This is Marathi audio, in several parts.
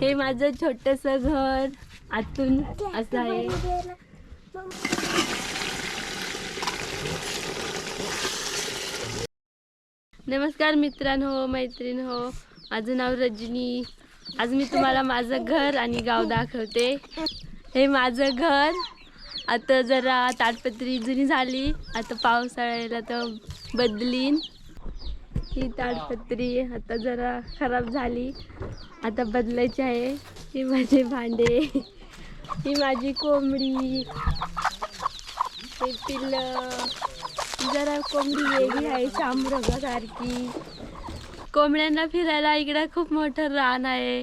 हे माझं छोटस घर आतून असं आहे. नमस्कार मित्रांनो मैत्रीण हो. माझं नाव रजनी. आज मी तुम्हाला माझं घर आणि गाव दाखवते. हे माझं घर. आता जरा ताडपत्री जुनी झाली. आता पावसाळ्याला तर बदलीन. ही ताडपत्री आता जरा खराब झाली. आता बदलायची आहे. ही माझे भांडे. ही माझी कोंबडी. हे पिल्लं. जरा कोंबडी वेगळी आहे शामरगासारखी कोंबड्यांना फिरायला इकडं खूप मोठं रान आहे.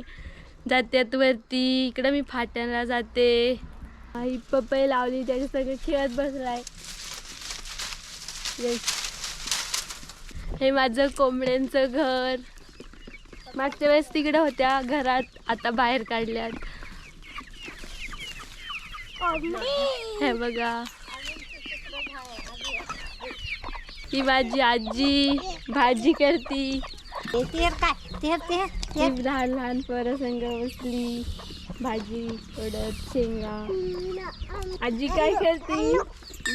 जात्यात वरती. इकडं मी फाट्याला जाते. आई पपई लावली त्याच्या सगळं खेळत बसलाय. हे माझं कोंबड्यांचं घर. मागच्या वेळेस तिकडे होत्या घरात आता बाहेर काढल्यात. हे बघा. ही माझी आजी भाजी करती. लहान लहान पोरं संग बसली. भाजी ओढत शेंगा आजी काय करती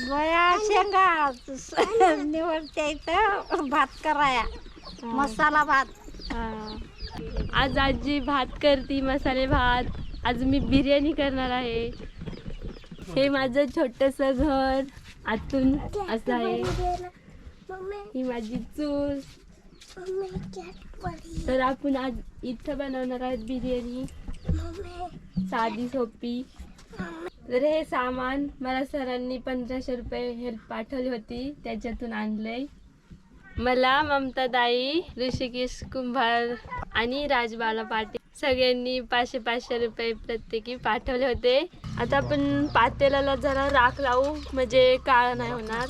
गोया शेंगा निवडते इथं भात कराया मसाला भात हा. आज आजी भात करती मसाले भात आज मी बिर्याणी करणार आहे हे माझं छोटस घर आतून असं आहे ही माझी चूल तर आपण आज इथं बनवणार आहोत बिर्याणी साधी सोपी. तर हे सामान मला सरांनी पंधराशे रुपये हेल्प पाठवली होती त्याच्यातून आणलंय. मला ममता दाई ऋषिकेश कुंभार आणि राजबाला पाटील सगळ्यांनी पाचशे पाचशे रुपये प्रत्येकी पाठवले होते. आता आपण पातेल्याला जरा राख लावू म्हणजे काळ नाही होणार.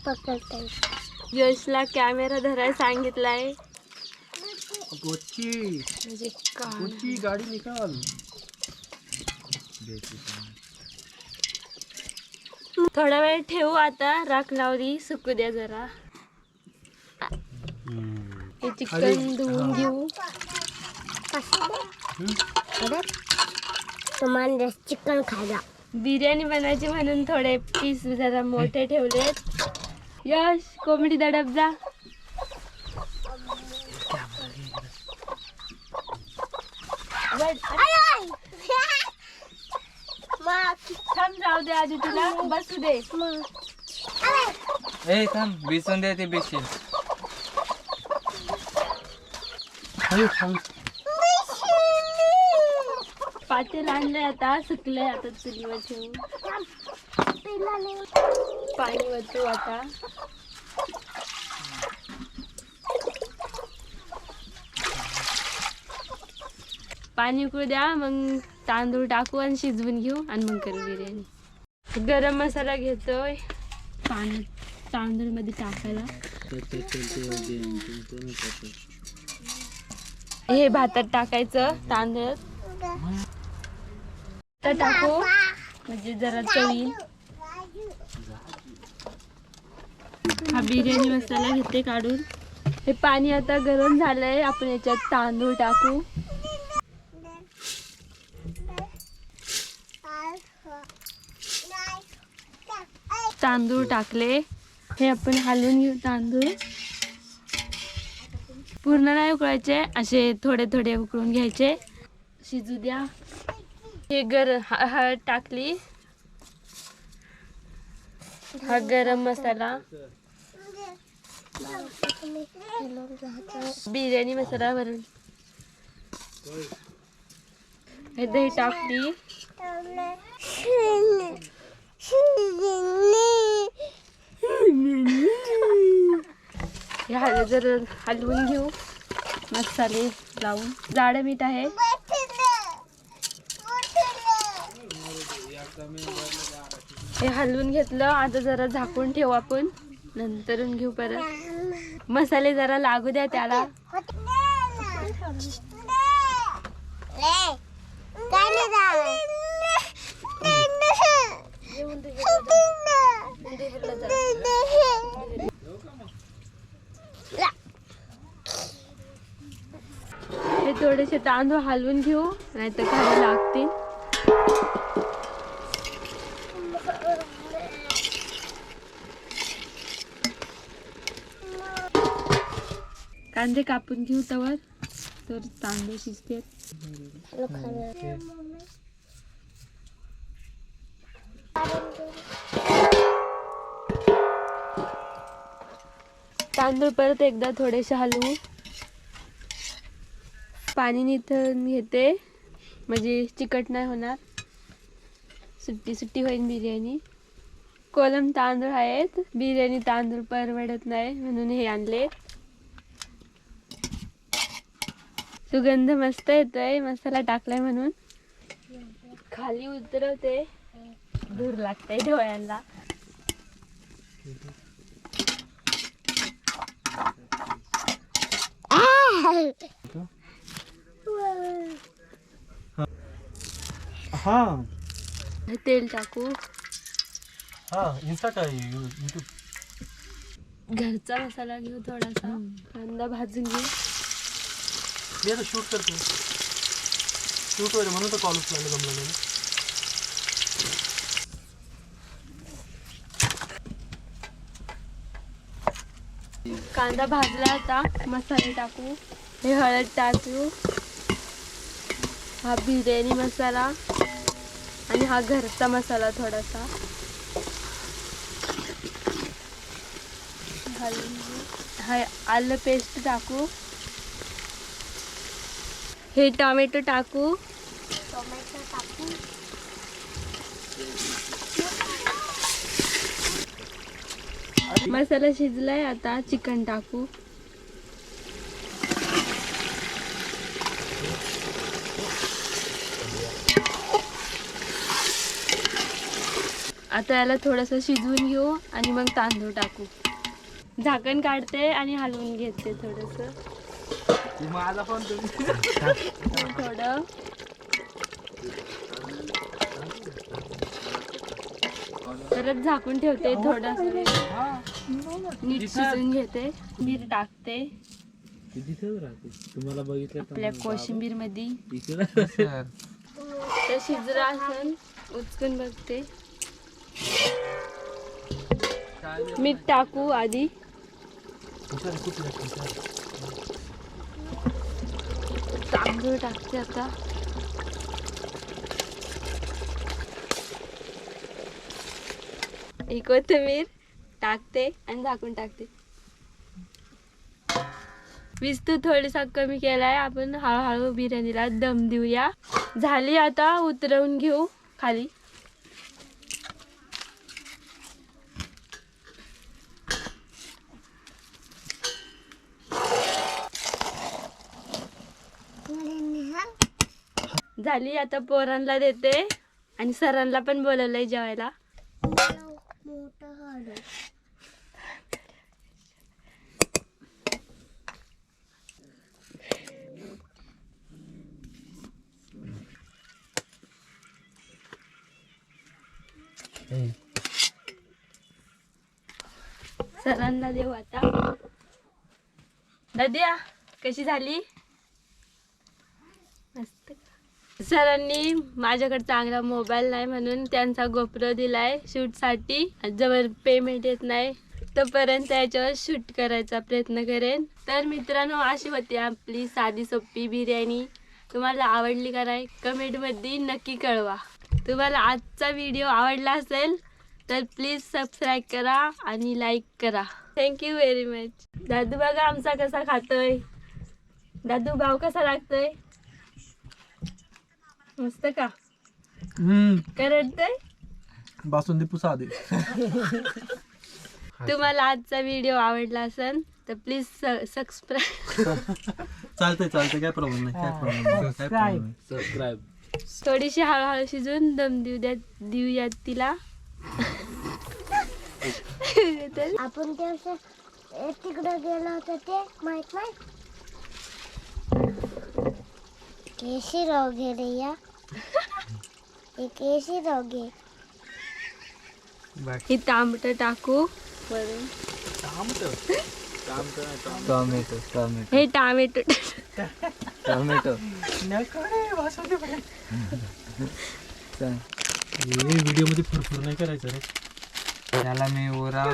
पकडता यशला कॅमेरा धरायला सांगितलाय. काळ कोची गाड़ी निकाल। थोडा वेळ ठेवू आता राख लावली सुकू द्या जरा. हे चिकन धुवून घेऊ. तुम्हाला चिकन खायला. बिर्याणी बनायची म्हणून थोडे पीस जरा मोठे ठेवलेत. यश कोंबडी दडप जा. थांब जाऊ दे आधी तुला. बसू दे. ए थांब. बेसन दे ते बेसन पातेल आणलंय आता सुकलंय आता चुलीवर ठेवू पाणी वतू आता. पाणी उकळू द्या मग तांदूळ टाकू आणि शिजवून घेऊ आणि मग करू बिर्याणी. गरम मसाला घेतोय. पाणी तांदूळमध्ये टाकायला. हे भातात टाकायचं तांदूळ. तर टाकू. म्हणजे जरा चवी हा बिर्याणी मसाला घेते काढून. हे पाणी आता गरम झालंय. आपण याच्यात तांदूळ टाकू. तांदूळ टाकले. हे आपण हलवून घेऊ तांदूळ. पूर्ण नाही उकळायचे असे थोडे थोडे उकळून घ्यायचे. शिजू द्या. हे गर ह- हळद टाकली. हा गरम मसाला. बिर्याणी मसाला भरून हे दही टाकली. हे हल जर हलवून घेऊ. मसाले लावून. जाडं मीठ आहे. हे हलवून घेतलं. आता जरा झाकून ठेवू आपण. नंतरून घेऊ परत. मसाले जरा लागू द्या त्याला. थोडेसे तांदूळ हलवून घेऊ नाही तर खाली लागतील. कांदे कापून घेऊ तवर तर तांदूळ शिजते तांदूळ परत एकदा थोडेसे हलवू. पाणी निथळून घेते म्हणजे चिकट नाही होणार. सुट्टी सुट्टी होईल बिर्याणी. कोलम तांदूळ आहेत. बिर्याणी तांदूळ परवडत नाही म्हणून हे आणले. सुगंध मस्त येतोय. मसाला टाकलाय म्हणून. खाली उतरवते. धूर लागतंय डोळ्यांना. हा. तेल टाकू. हा इन्स्टाट आहे? युट्यूब घरचा मसाला घेऊ थोडासा. कांदा भाजून घेऊ. मी आता शूट करतो शूट वगैरे म्हणून तर कॉल उचलायला जमलं नाही कांदा भाजला आता. मसाले टाकू. हे हळद टाकू. हा बिर्याणी मसाला आणि हा घरचा मसाला थोडासा. हा आलं पेस्ट टाकू. हे टोमॅटो टाकू. टोमॅटो टाकू. मसाला शिजलाय आता चिकन टाकू. आता याला थोडंसं शिजवून घेऊ आणि मग तांदूळ टाकू. झाकण काढते आणि हलवून घेते थोडंसं. थोडं. परत झाकून ठेवते थोडं नीट शिजून घेते. मीठ टाकते. तुम्हाला बघितलं आपल्या कोशिंबीरमध्ये शिजरा असेल उचकून बघते. मीठ टाकू आधी. तांदूळ टाकते आता. ही कोथिंबीर टाकते आणि झाकून टाकते. विस्तू थोडीसा कमी केलाय. आपण हळूहळू बिर्याणीला दम देऊया. झाली आता उतरवून घेऊ खाली. झाली आता पोरांना देते. आणि सरांना पण बोलवलंय जेवायला. सरांना देऊ आता. दाद्या कशी झाली मस्त सरांनी माझ्याकडे चांगला मोबाईल नाही म्हणून त्यांचा गोप्रो दिलाय शूटसाठी. जवळ पेमेंट येत नाही. तोपर्यंत याच्यावर शूट करायचा प्रयत्न करेन. तर मित्रांनो अशी होती आपली साधी सोपी बिर्याणी. तुम्हाला आवडली का नाही कमेंटमध्ये नक्की कळवा. तुम्हाला आजचा व्हिडिओ आवडला असेल तर प्लीज सबस्क्राईब करा आणि लाईक करा. थँक्यू व्हेरी मच दादू बघा आमचा कसा खातोय. दादू भाव कसा लागतोय? मस्त का? करतोय बासुंदी पुसा दे. तुम्हाला आजचा व्हिडिओ आवडला असेल तर प्लीज सबस्क्राईब चालतंय चालतंय. काय प्रॉब्लेम नाही काय प्रॉब्लेम काय प्रॉब्लेम सबस्क्राईब थोडीशी हळूहळू शिजून दम देऊ द्या देऊया तिला. तर आपण ते असं तिकडं गेलो होतो ते माहीत नाही? केशी रोग आहे रे या हे रोग आहे ही तांबट टाकू। वरून टॉमॅटो टॉमॅटो हे टामॅटो। टोमॅटो चल. व्हिडिओ मध्ये फुरफुर नाही करायचं रे. त्याला मी उरा.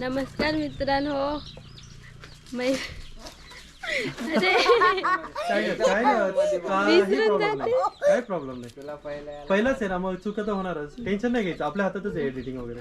नमस्कार मित्रांनो. मै काय काय विसरून प्रॉब्लेम नाही? काय प्रॉब्लेम नाही? तुला पहिला पहिलाच आहे ना मग चुका तर होणारच. टेन्शन नाही घ्यायचं. आपल्या हातातच आहे एडिटिंग वगैरे.